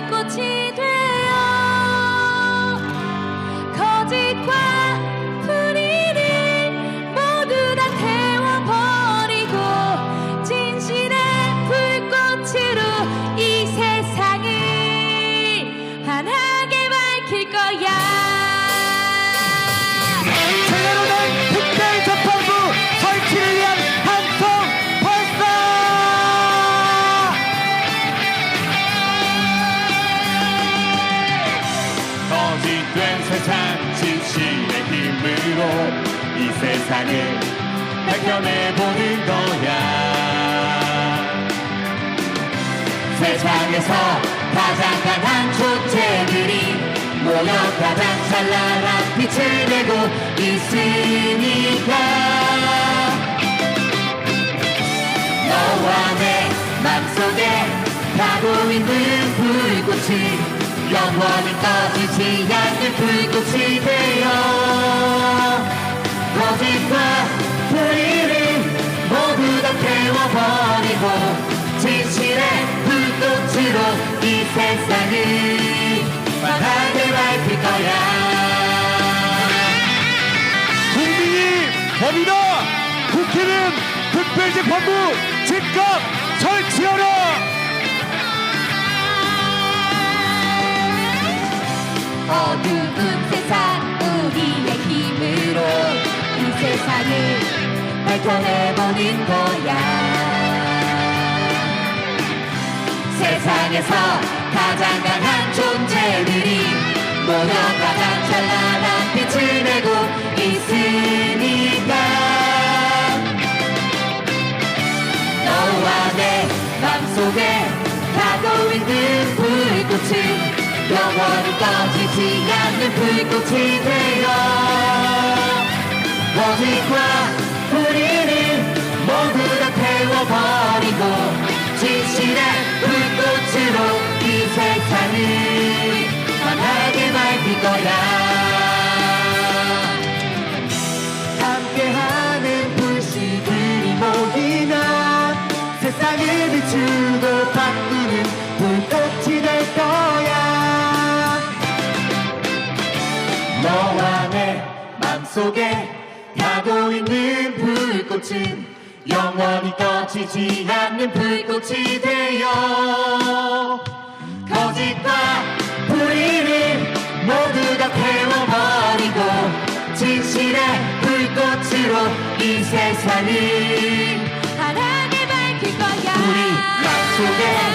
불꽃 거짓된 세상 진실의 힘으로 이 세상을 밝혀내보는 거야. 세상에서 가장 강한 존재들이 모여 가장 찬란한 빛을 내고 있으니까. 너와 내 맘속에 가고 있는 불꽃이 영원히 꺼지지 않는 불꽃이 되어 거짓과 불의를 모두 다 태워버리고 진실의 불꽃으로 이 세상을 환하게 밝힐 거야 국민이 법이다! 국회는 특별재판부 즉각 설치하라! 어두운 세상 우리의 힘으로 이 세상을 밝혀내보는 거야. 세상에서 가장 강한 존재들이 모여 가장 찬란한 빛을 내고 있으니까. 너와 내 맘속에 가고 있는 불꽃은 영원히 꺼지지 않는 불꽃이 되어 거짓과 불의 맘속에 가고 있는 불꽃은 영원히 꺼지지 않는 불꽃이 되어 거짓과 불의를 모두 다 태워버리고 진실의 불꽃으로 이 세상을. 환하게 밝힐 거야. 우리 맘속에